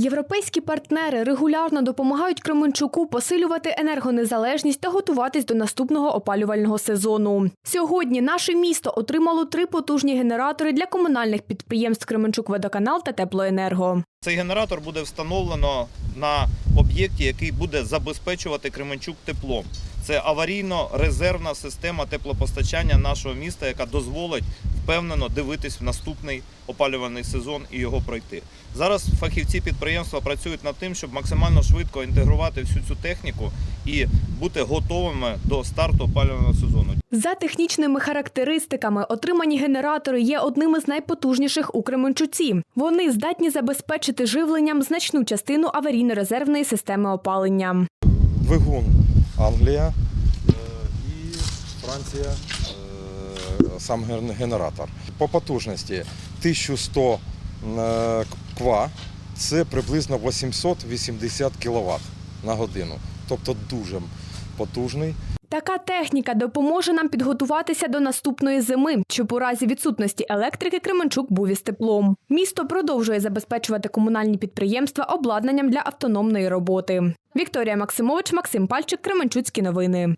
Європейські партнери регулярно допомагають Кременчуку посилювати енергонезалежність та готуватись до наступного опалювального сезону. Сьогодні наше місто отримало три потужні генератори для комунальних підприємств Кременчук-Водоканал та Теплоенерго. Цей генератор буде встановлено на об'єкті, який буде забезпечувати Кременчук теплом. Це аварійно-резервна система теплопостачання нашого міста, яка дозволить впевнено дивитись в наступний опалювальний сезон і його пройти. Зараз фахівці підприємства працюють над тим, щоб максимально швидко інтегрувати всю цю техніку і бути готовими до старту опалювального сезону. За технічними характеристиками, отримані генератори є одними з найпотужніших у Кременчуці. Вони здатні забезпечити живленням значну частину аварійно-резервної системи опалення. двигун Англія е, і Франція е, сам ген- генератор. По потужності 1100 е, ква це приблизно 880 кВт на годину. Тобто дуже потужний. Така техніка допоможе нам підготуватися до наступної зими, щоб у разі відсутності електрики Кременчук був із теплом. Місто продовжує забезпечувати комунальні підприємства обладнанням для автономної роботи. Вікторія Максимович, Максим Пальчик, Кременчуцькі новини.